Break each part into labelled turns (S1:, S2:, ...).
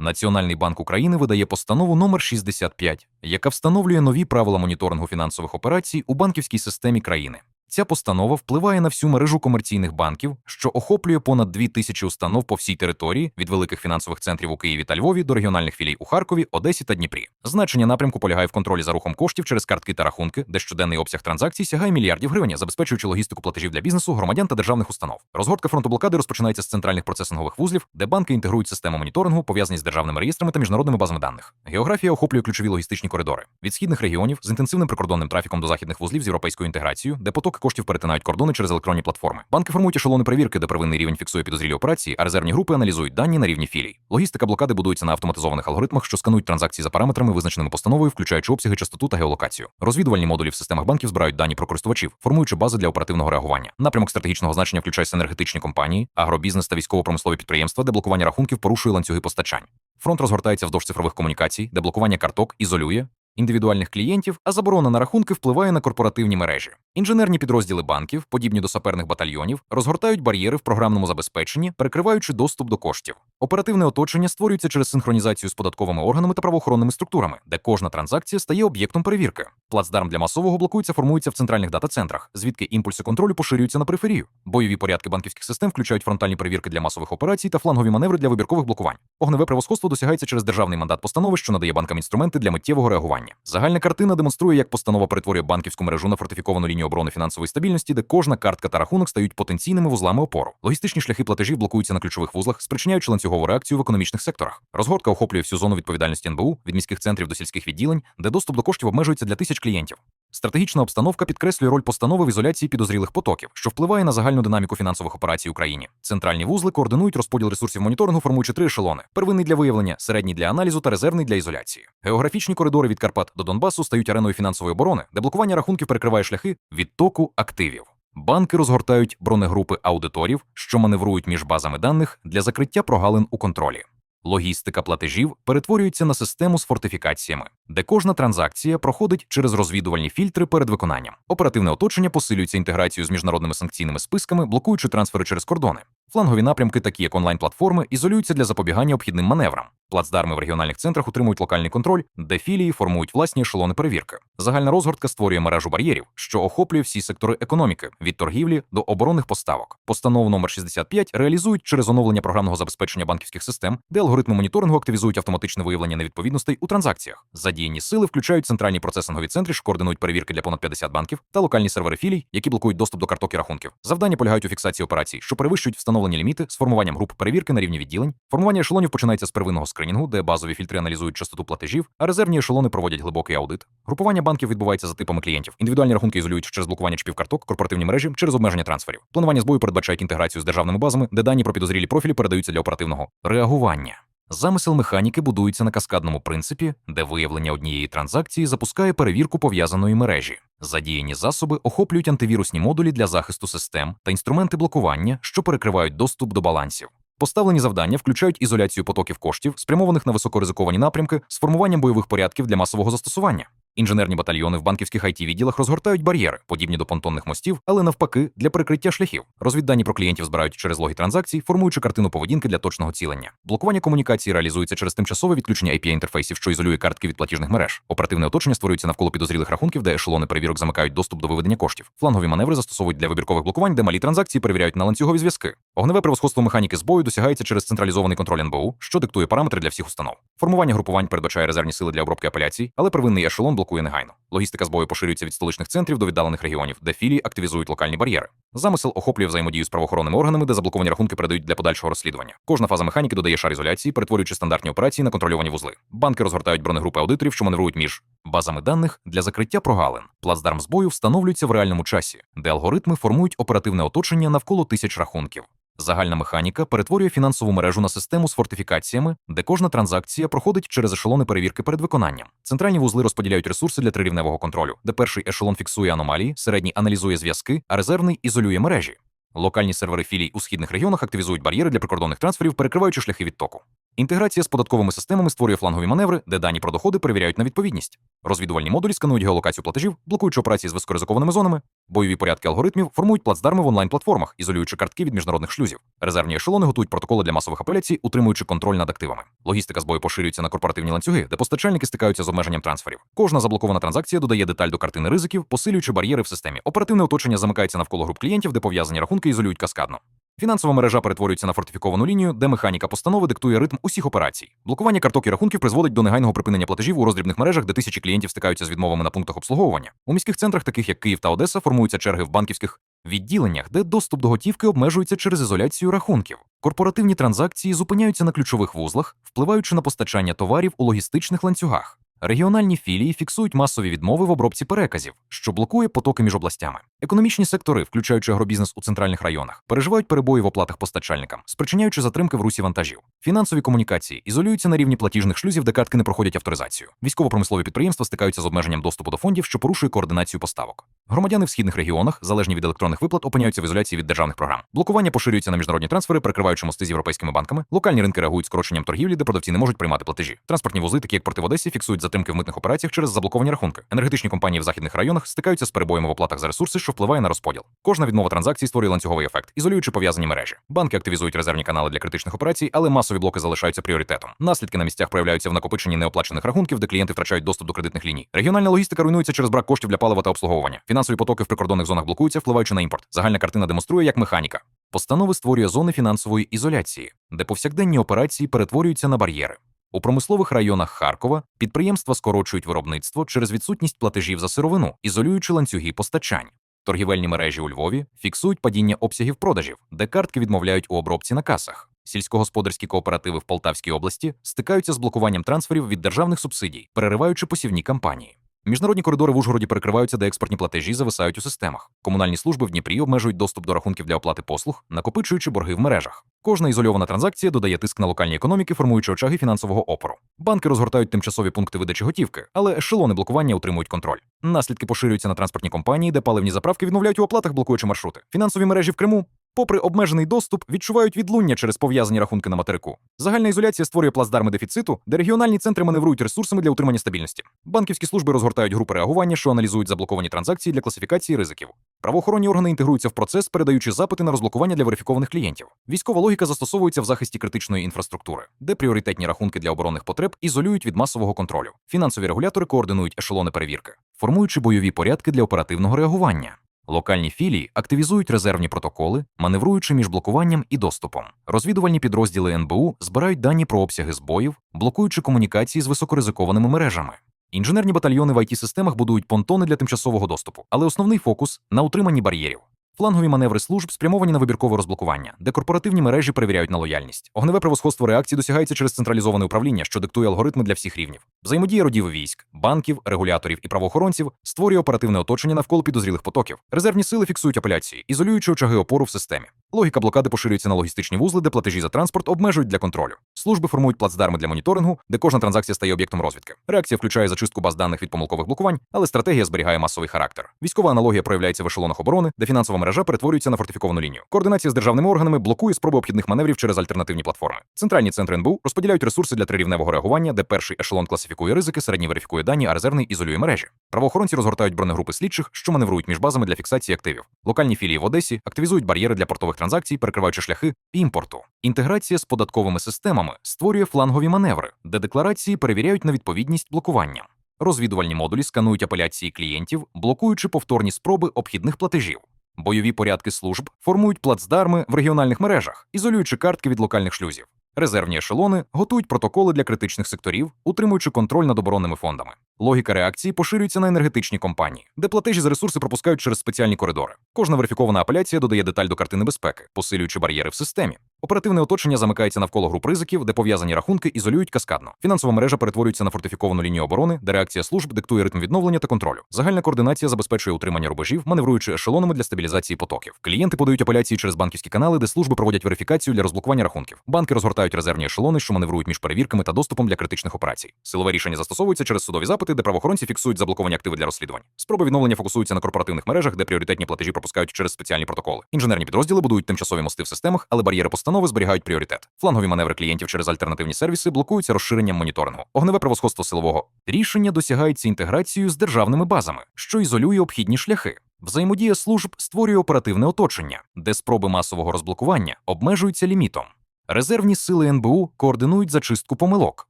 S1: Національний банк України видає постанову номер 65, яка встановлює нові правила моніторингу фінансових операцій у банківській системі країни. Ця постанова впливає на всю мережу комерційних банків, що охоплює понад 2 тисячі установ по всій території від великих фінансових центрів у Києві та Львові до регіональних філій у Харкові, Одесі та Дніпрі. Значення напрямку полягає в контролі за рухом коштів через картки та рахунки, де щоденний обсяг транзакцій сягає мільярдів гривень, забезпечуючи логістику платежів для бізнесу, громадян та державних установ. Розгортка фронту блокади розпочинається з центральних процесингових вузлів, де банки інтегрують систему моніторингу, пов'язані з державними реєстрами та міжнародними базами даних. Географія охоплює ключові логістичні коридори від східних регіонів з інтенсивним прикордонним трафіком до західних вузлів з європейською інтеграцією, де коштів перетинають кордони через електронні платформи. Банки формують ешелони перевірки, де первинний рівень фіксує підозрілі операції, а резервні групи аналізують дані на рівні філій. Логістика блокади будується на автоматизованих алгоритмах, що сканують транзакції за параметрами, визначеними постановою, включаючи обсяги, частоту та геолокацію. Розвідувальні модулі в системах банків збирають дані про користувачів, формуючи бази для оперативного реагування. Напрямок стратегічного значення включає енергетичні компанії, агробізнес та військово-промислові підприємства, де блокування рахунків порушує ланцюги постачань. Фронт розгортається вздовж цифрових комунікацій, де блокування карток ізолює індивідуальних клієнтів, а заборона на рахунки впливає на корпоративні мережі. Інженерні підрозділи банків, подібні до саперних батальйонів, розгортають бар'єри в програмному забезпеченні, перекриваючи доступ до коштів. Оперативне оточення створюється через синхронізацію з податковими органами та правоохоронними структурами, де кожна транзакція стає об'єктом перевірки. Плацдарм для масового блокується формується в центральних дата-центрах, звідки імпульси контролю поширюються на периферію. Бойові порядки банківських систем включають фронтальні перевірки для масових операцій та флангові маневри для вибіркових блокувань. Огневе превосходство досягається через державний мандат постанови, що надає банкам інструменти для миттєвого реагування. Загальна картина демонструє, як постанова перетворює банківську мережу на фортифіковану лінію оборони фінансової стабільності, де кожна картка та рахунок стають потенційними вузлами опору. Логістичні шляхи платежів блокуються на ключових вузлах, спричиняючи ланцюгову реакцію в економічних секторах. Розгортка охоплює всю зону відповідальності НБУ від міських центрів до сільських відділень, де доступ до коштів обмежується для тисяч клієнтів. Стратегічна обстановка підкреслює роль постанови в ізоляції підозрілих потоків, що впливає на загальну динаміку фінансових операцій в Україні. Центральні вузли координують розподіл ресурсів моніторингу, формуючи три ешелони: первинний для виявлення, середній для аналізу та резервний для ізоляції. Географічні коридори від Карпат до Донбасу стають ареною фінансової оборони, де блокування рахунків перекриває шляхи відтоку активів. Банки розгортають бронегрупи аудиторів, що маневрують між базами даних для закриття прогалин у контролі. Логістика платежів перетворюється на систему з фортифікаціями, де кожна транзакція проходить через розвідувальні фільтри перед виконанням. Оперативне оточення посилюється інтеграцією з міжнародними санкційними списками, блокуючи трансфери через кордони. Флангові напрямки, такі як онлайн-платформи, ізолюються для запобігання обхідним маневрам. Плацдарми в регіональних центрах утримують локальний контроль, де філії формують власні ешелони перевірки. Загальна розгортка створює мережу бар'єрів, що охоплює всі сектори економіки від торгівлі до оборонних поставок. Постанову номер 65 реалізують через оновлення програмного забезпечення банківських систем, де алгоритми моніторингу активізують автоматичне виявлення невідповідностей у транзакціях. Задіяні сили включають центральні процесингові центри, що координують перевірки для понад 50 банків, та локальні сервери філій, які блокують доступ до карток і рахунків. Завдання полягають у фіксації операцій, що перевищують встановлені ліміти з формуванням груп перевірки на рівні відділень. Формування ешелонів починається з первинного скринінгу, де базові фільтри аналізують частоту платежів, а резервні ешелони проводять глибокий аудит. Групування банків відбувається за типами клієнтів. Індивідуальні рахунки ізолюють через блокування чіпів карток, корпоративні мережі через обмеження трансферів. Планування збою передбачає інтеграцію з державними базами, де дані про підозрілі профілі передаються для оперативного реагування. Замисел механіки будується на каскадному принципі, де виявлення однієї транзакції запускає перевірку пов'язаної мережі. Задіяні засоби охоплюють антивірусні модулі для захисту систем та інструменти блокування, що перекривають доступ до балансів. Поставлені завдання включають ізоляцію потоків коштів, спрямованих на високоризиковані напрямки, з формуванням бойових порядків для масового застосування. Інженерні батальйони в банківських it відділах розгортають бар'єри, подібні до понтонних мостів, але навпаки для перекриття шляхів. Розвіддані про клієнтів збирають через логи транзакцій, формуючи картину поведінки для точного цілення. Блокування комунікації реалізується через тимчасове відключення API інтерфейсів, що ізолює картки від платіжних мереж. Оперативне оточення створюється навколо підозрілих рахунків, де ешелони перевірок замикають доступ до виведення коштів. Флангові маневри застосовують для вибіркових блокувань, де малі транзакції перевіряють на ланцюгові зв'язки. Огневе превосходство механіки збою досягається через централізований контроль НБУ, що диктує параметри для всіх установ. Формування групувань передбачає резервні сили для обробки апеляцій, але первинний ешелон блокує негайно. Логістика збою поширюється від столичних центрів до віддалених регіонів, де філії активізують локальні бар'єри. Замисел охоплює взаємодію з правоохоронними органами, де заблоковані рахунки передають для подальшого розслідування. Кожна фаза механіки додає шар ізоляції, перетворюючи стандартні операції на контрольовані вузли. Банки розгортають бронегрупи аудиторів, що маневрують між базами даних для закриття прогалин. Плацдарм збою встановлюється в реальному часі, де алгоритми формують оперативне оточення навколо тисяч рахунків. Загальна механіка перетворює фінансову мережу на систему з фортифікаціями, де кожна транзакція проходить через ешелони перевірки перед виконанням. Центральні вузли розподіляють ресурси для трирівневого контролю, де перший ешелон фіксує аномалії, середній аналізує зв'язки, а резервний ізолює мережі. Локальні сервери філій у східних регіонах активізують бар'єри для прикордонних трансферів, перекриваючи шляхи відтоку. Інтеграція з податковими системами створює флангові маневри, де дані про доходи перевіряють на відповідність. Розвідувальні модулі сканують геолокацію платежів, блокуючи операції з високоризикованими зонами. Бойові порядки алгоритмів формують плацдарми в онлайн-платформах, ізолюючи картки від міжнародних шлюзів. Резервні ешелони готують протоколи для масових апеляцій, утримуючи контроль над активами. Логістика збою поширюється на корпоративні ланцюги, де постачальники стикаються з обмеженням трансферів. Кожна заблокована транзакція додає деталь до картини ризиків, посилюючи бар'єри в системі. Оперативне оточення замикається навколо груп клієнтів, де пов'язані рахунки ізолюють каскадно. Фінансова мережа перетворюється на фортифіковану лінію, де механіка постанови диктує ритм усіх операцій. Блокування карток і рахунків призводить до негайного припинення платежів у роздрібних мережах, де тисячі клієнтів стикаються з відмовами на пунктах обслуговування. У міських центрах, таких як Київ та Одеса, формуються черги в банківських відділеннях, де доступ до готівки обмежується через ізоляцію рахунків. Корпоративні транзакції зупиняються на ключових вузлах, впливаючи на постачання товарів у логістичних ланцюгах. Регіональні філії фіксують масові відмови в обробці переказів, що блокує потоки між областями. Економічні сектори, включаючи агробізнес у центральних районах, переживають перебої в оплатах постачальникам, спричиняючи затримки в русі вантажів. Фінансові комунікації ізолюються на рівні платіжних шлюзів, де картки не проходять авторизацію. Військово-промислові підприємства стикаються з обмеженням доступу до фондів, що порушує координацію поставок. Громадяни в східних регіонах, залежні від електронних виплат, опиняються в ізоляції від державних програм. Блокування поширюється на міжнародні трансфери, перекриваючи мости з європейськими банками. Локальні ринки реагують скороченням торгівлі, де продавці не можуть приймати платежі. Транспортні вузи, такі як порти в Одесі, фіксують затримки в митних операціях через заблоковані рахунки. Енергетичні компанії в західних районах стикаються з перебоями в оплатах за ресурси, що впливає на розподіл. Кожна відмова транзакцій створює ланцюговий ефект, ізолюючи пов'язані мережі. Банки активізують резервні канали для критичних операцій, але масові блоки залишаються пріоритетом. Наслідки на місцях проявляються в накопиченні неоплачених рахунків, де клієнти втрачають доступ до кредитних ліній. Регіональна логістика руйнується через брак коштів для палива та обслуговування. Фінансові потоки в прикордонних зонах блокуються, впливаючи на імпорт. Загальна картина демонструє, як механіка. Постанови створює зони фінансової ізоляції, де повсякденні операції перетворюються на бар'єри. У промислових районах Харкова підприємства скорочують виробництво через відсутність платежів за сировину, ізолюючи ланцюги постачань. Торгівельні мережі у Львові фіксують падіння обсягів продажів, де картки відмовляють у обробці на касах. Сільськогосподарські кооперативи в Полтавській області стикаються з блокуванням трансферів від державних субсидій, перериваючи посівні кампанії. Міжнародні коридори в Ужгороді перекриваються, де експортні платежі зависають у системах. Комунальні служби в Дніпрі обмежують доступ до рахунків для оплати послуг, накопичуючи борги в мережах. Кожна ізольована транзакція додає тиск на локальні економіки, формуючи очаги фінансового опору. Банки розгортають тимчасові пункти видачі готівки, але ешелони блокування утримують контроль. Наслідки поширюються на транспортні компанії, де паливні заправки відмовляють у оплатах, блокуючи маршрути. Фінансові мережі в Криму. Попри обмежений доступ, відчувають відлуння через пов'язані рахунки на материку. Загальна ізоляція створює плацдарми дефіциту, де регіональні центри маневрують ресурсами для утримання стабільності. Банківські служби розгортають групи реагування, що аналізують заблоковані транзакції для класифікації ризиків. Правоохоронні органи інтегруються в процес, передаючи запити на розблокування для верифікованих клієнтів. Військова логіка застосовується в захисті критичної інфраструктури, де пріоритетні рахунки для оборонних потреб ізолюють від масового контролю. Фінансові регулятори координують ешелони перевірки, формуючи бойові порядки для оперативного реагування. Локальні філії активізують резервні протоколи, маневруючи між блокуванням і доступом. Розвідувальні підрозділи НБУ збирають дані про обсяги збоїв, блокуючи комунікації з високоризикованими мережами. Інженерні батальйони в IT-системах будують понтони для тимчасового доступу, але основний фокус на утриманні бар'єрів. Флангові маневри служб спрямовані на вибіркове розблокування, де корпоративні мережі перевіряють на лояльність. Огневе превосходство реакції досягається через централізоване управління, що диктує алгоритми для всіх рівнів. Взаємодія родів військ, банків, регуляторів і правоохоронців створює оперативне оточення навколо підозрілих потоків. Резервні сили фіксують апеляції, ізолюючи очаги опору в системі. Логіка блокади поширюється на логістичні вузли, де платежі за транспорт обмежують для контролю. Служби формують плацдарми для моніторингу, де кожна транзакція стає об'єктом розвідки. Реакція включає зачистку баз даних від помилкових блокувань, але стратегія зберігає масовий характер. Військова аналогія проявляється в ешелонах оборони, де фінансова мережа перетворюється на фортифіковану лінію. Координація з державними органами блокує спроби обхідних маневрів через альтернативні платформи. Центральні центри НБУ розподіляють ресурси для трирівневого реагування, де перший ешелон класифікує ризики, середній верифікує дані, а резервний ізолює мережі. Правоохоронці розгортають бронегрупи слідчих, що маневрують між базами для фіксації активів. Локальні філії в Одесі активізують бар'єри для портових транзакцій, перекриваючи шляхи імпорту. Інтеграція з податковими системами створює флангові маневри, де декларації перевіряють на відповідність блокуванням. Розвідувальні модулі сканують апеляції клієнтів, блокуючи повторні спроби обхідних платежів. Бойові порядки служб формують плацдарми в регіональних мережах, ізолюючи картки від локальних шлюзів. Резервні ешелони готують протоколи для критичних секторів, утримуючи контроль над оборонними фондами. Логіка реакції поширюється на енергетичні компанії, де платежі за ресурси пропускають через спеціальні коридори. Кожна верифікована апеляція додає деталь до картини безпеки, посилюючи бар'єри в системі. Оперативне оточення замикається навколо груп ризиків, де пов'язані рахунки ізолюють каскадно. Фінансова мережа перетворюється на фортифіковану лінію оборони, де реакція служб диктує ритм відновлення та контролю. Загальна координація забезпечує утримання рубежів, маневруючи ешелонами для стабілізації потоків. Клієнти подають апеляції через банківські канали, де служби проводять верифікацію для розблокування рахунків. Банки розгортають резервні ешелони, що маневрують між перевірками та доступом для критичних операцій. Силове рішення застосовується через судові запити, де правоохоронці фіксують заблоковані активи для розслідувань. Спроби відновлення фокусуються на корпоративних мережах, де пріоритетні платежі пропускають через спеціальні протоколи. Інженерні підрозділи будують тимчасові мости в системах, але бар'єри постанови зберігають пріоритет. Флангові маневри клієнтів через альтернативні сервіси блокуються розширенням моніторингу. Огневе превосходство силового рішення досягається інтеграцією з державними базами, що ізолює обхідні шляхи. Взаємодія служб створює оперативне оточення, де спроби масового розблокування обмежуються лімітом. Резервні сили НБУ координують зачистку помилок,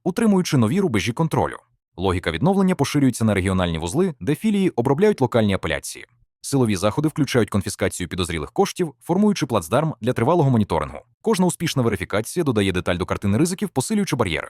S1: утримуючи нові рубежі контролю. Логіка відновлення поширюється на регіональні вузли, де філії обробляють локальні апеляції. Силові заходи включають конфіскацію підозрілих коштів, формуючи плацдарм для тривалого моніторингу. Кожна успішна верифікація додає деталь до картини ризиків, посилюючи бар'єри.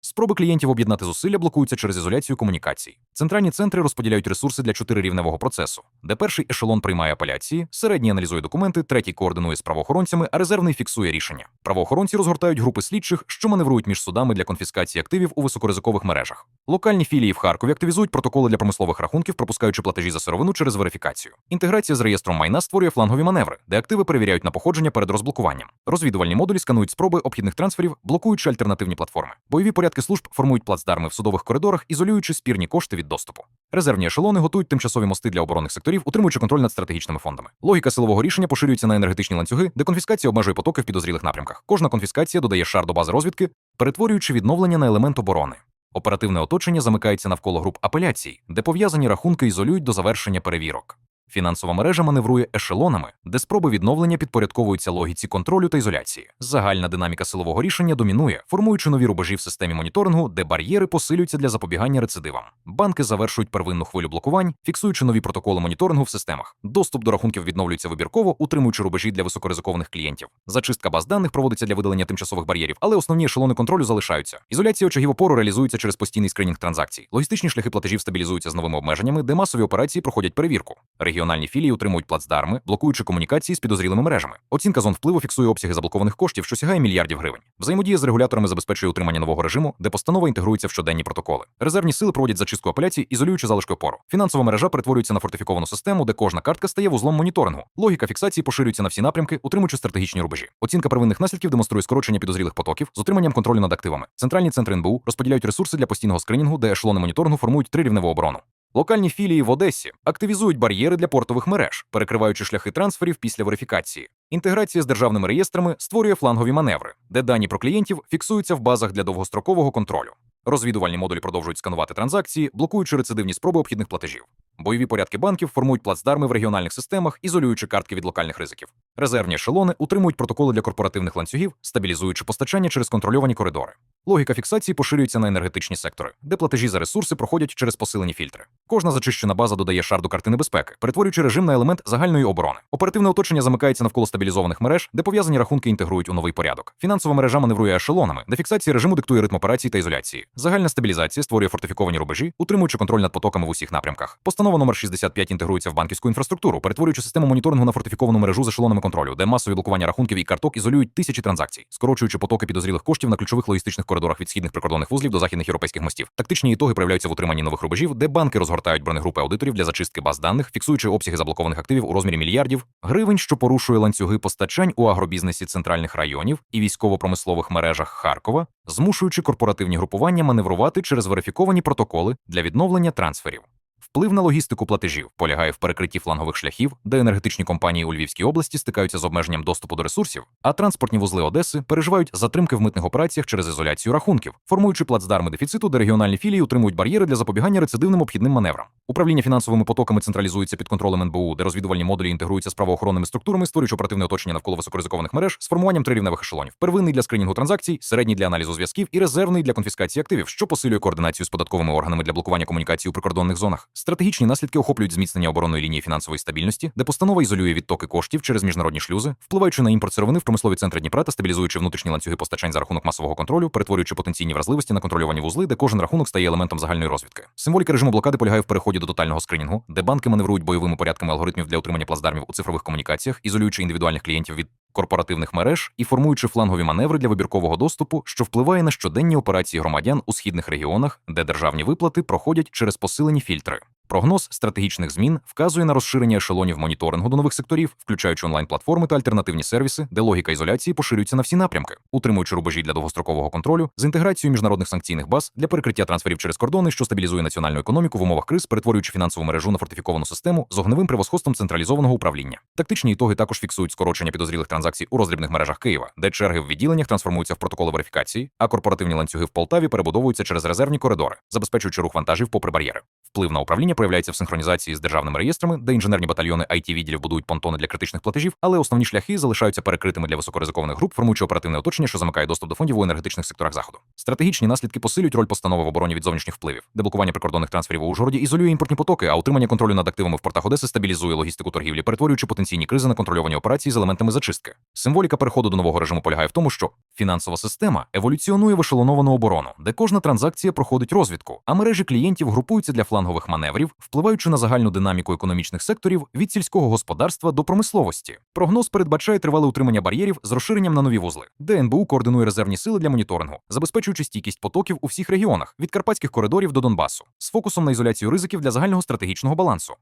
S1: Спроби клієнтів об'єднати зусилля блокуються через ізоляцію комунікацій. Центральні центри розподіляють ресурси для чотирирівневого процесу, де перший ешелон приймає апеляції, середній аналізує документи, третій координує з правоохоронцями, а резервний фіксує рішення. Правоохоронці розгортають групи слідчих, що маневрують між судами для конфіскації активів у високоризикових мережах. Локальні філії в Харкові активізують протоколи для промислових рахунків, пропускаючи платежі за сировину через верифікацію. Інтеграція з реєстром майна створює флангові маневри, де активи перевіряють на походження перед розблокуванням. Розвідувальні модулі сканують спроби обхідних трансферів, блокуючи альтернативні платформи. Бойові порядки служб формують плацдарми в судових коридорах, ізолюючи спірні кошти від доступу. Резервні ешелони готують тимчасові мости для оборонних секторів, утримуючи контроль над стратегічними фондами. Логіка силового рішення поширюється на енергетичні ланцюги, де конфіскація обмежує потоки в підозрілих напрямках. Кожна конфіскація додає шар до бази розвідки, перетворюючи відновлення на елемент оборони. Оперативне оточення замикається навколо груп апеляцій, де пов'язані рахунки ізолюють до завершення перевірок. Фінансова мережа маневрує ешелонами, де спроби відновлення підпорядковуються логіці контролю та ізоляції. Загальна динаміка силового рішення домінує, формуючи нові рубежі в системі моніторингу, де бар'єри посилюються для запобігання рецидивам. Банки завершують первинну хвилю блокувань, фіксуючи нові протоколи моніторингу в системах. Доступ до рахунків відновлюється вибірково, утримуючи рубежі для високоризикованих клієнтів. Зачистка баз даних проводиться для видалення тимчасових бар'єрів, але основні ешелони контролю залишаються. Ізоляція очагів опору реалізується через постійний скринінг транзакцій. Логістичні шляхи платежів стабілізуються з новими обмеженнями, де масові операції проходять перевірку. Регіональні філії утримують плацдарми, блокуючи комунікації з підозрілими мережами. Оцінка зон впливу фіксує обсяги заблокованих коштів, що сягає мільярдів гривень. Взаємодія з регуляторами забезпечує утримання нового режиму, де постанова інтегрується в щоденні протоколи. Резервні сили проводять зачистку апеляцій, ізолюючи залишки опору. Фінансова мережа перетворюється на фортифіковану систему, де кожна картка стає вузлом моніторингу. Логіка фіксації поширюється на всі напрямки, утримуючи стратегічні рубежі. Оцінка первинних наслідків демонструє скорочення підозрілих потоків з утриманням контролю над активами. Центральні центри НБУ розподіляють ресурси для постійного скринінгу, де ешелони моніторингу формують трирівневу оборону. Локальні філії в Одесі активізують бар'єри для портових мереж, перекриваючи шляхи трансферів після верифікації. Інтеграція з державними реєстрами створює флангові маневри, де дані про клієнтів фіксуються в базах для довгострокового контролю. Розвідувальні модулі продовжують сканувати транзакції, блокуючи рецидивні спроби обхідних платежів. Бойові порядки банків формують плацдарми в регіональних системах, ізолюючи картки від локальних ризиків. Резервні ешелони утримують протоколи для корпоративних ланцюгів, стабілізуючи постачання через контрольовані коридори. Логіка фіксації поширюється на енергетичні сектори, де платежі за ресурси проходять через посилені фільтри. Кожна зачищена база додає шар до картини безпеки, перетворюючи режим на елемент загальної оборони. Оперативне оточення замикається навколо стабілізованих мереж, де пов'язані рахунки інтегрують у новий порядок. Фінансова мережа маневрує ешелонами, де фіксація режиму диктує ритм операцій та ізоляції. Загальна стабілізація створює фортифіковані рубежі, утримуючи контроль над потоками в усіх напрямках. Постанова номер 65 інтегрується в банківську інфраструктуру, перетворюючи систему моніторингу на фортифіковану мережу з ешелонами контролю, де масові блокування рахунків і карток ізолюють тисячі транзакцій, скорочуючи потоки підозрілих коштів на ключових логістичних коридорах від східних прикордонних вузлів до західних європейських мостів. Тактичні ітоги проявляються в утриманні нових рубежів, де банки розгортають бронегрупи аудиторів для зачистки баз даних, фіксуючи обсяги заблокованих активів у розмірі мільярдів гривень, що порушує ланцюги постачань у агробізнесі центральних районів і військово-промислових мережах Харкова, змушуючи корпоративні групування маневрувати через верифіковані протоколи для відновлення трансферів. Вплив на логістику платежів полягає в перекритті флангових шляхів, де енергетичні компанії у Львівській області стикаються з обмеженням доступу до ресурсів, а транспортні вузли Одеси переживають затримки в митних операціях через ізоляцію рахунків, формуючи плацдарми дефіциту, де регіональні філії утримують бар'єри для запобігання рецидивним обхідним маневрам. Управління фінансовими потоками централізується під контролем НБУ, де розвідувальні модулі інтегруються з правоохоронними структурами, створюючи оперативне оточення навколо високоризикованих мереж з формуванням трирівневих ешелонів. Первинний для скринінгу транзакцій, середній для аналізу зв'язків і резервний для конфіскації активів, що посилює координацію з податковими органами для блокування комунікації у прикордонних зонах. Стратегічні наслідки охоплюють зміцнення оборонної лінії фінансової стабільності, де постанова ізолює відтоки коштів через міжнародні шлюзи, впливаючи на імпорт сировини в промислові центри Дніпра та стабілізуючи внутрішні ланцюги постачань за рахунок масового контролю, перетворюючи потенційні вразливості на контрольовані вузли, де кожен рахунок стає елементом загальної розвідки. Символіка режиму блокади полягає в переході до тотального скринінгу, де банки маневрують бойовими порядками алгоритмів для утримання плацдармів у цифрових комунікаціях, ізолюючи індивідуальних клієнтів від корпоративних мереж і формуючи флангові маневри для вибіркового доступу, що впливає на щоденні операції громадян у східних регіонах, де державні виплати проходять через посилені фільтри. Прогноз стратегічних змін вказує на розширення ешелонів моніторингу до нових секторів, включаючи онлайн-платформи та альтернативні сервіси, де логіка ізоляції поширюється на всі напрямки, утримуючи рубежі для довгострокового контролю з інтеграцією міжнародних санкційних баз для перекриття трансферів через кордони, що стабілізує національну економіку в умовах криз, перетворюючи фінансову мережу на фортифіковану систему з огневим превосходством централізованого управління. Тактичні ітоги також фіксують скорочення підозрілих транзакцій у роздрібних мережах Києва, де черги в відділеннях трансформуються в протоколи верифікації, а корпоративні ланцюги в Полтаві перебудовуються через резервні коридори, забезпечуючи рух вантажів попри бар'єри. Вплив на управління проявляється в синхронізації з державними реєстрами, де інженерні батальйони it відділів будують понтони для критичних платежів, але основні шляхи залишаються перекритими для високоризикованих груп, формуючи оперативне оточення, що замикає доступ до фондів у енергетичних секторах заходу. Стратегічні наслідки посилюють роль постанови в обороні від зовнішніх впливів. Деблокування прикордонних трансферів у Ужгороді ізолює імпортні потоки, а утримання контролю над активами в портах Одеси стабілізує логістику торгівлі, перетворюючи потенційні кризи на контрольовані операції з елементами зачистки. Символіка переходу до нового режиму полягає в тому, що фінансова система еволюціонує в ешелоновану оборону, де кожна транзакція проходить розвідку, а мережі клієнтів групуються для флангових маневрів, впливаючи на загальну динаміку економічних секторів від сільського господарства до промисловості. Прогноз передбачає тривале утримання бар'єрів з розширенням на нові вузли, де НБУ координує резервні сили для моніторингу, забезпечуючи стійкість потоків у всіх регіонах від карпатських коридорів до Донбасу, з фокусом на ізоляцію ризиків для загального стратегічного балансу.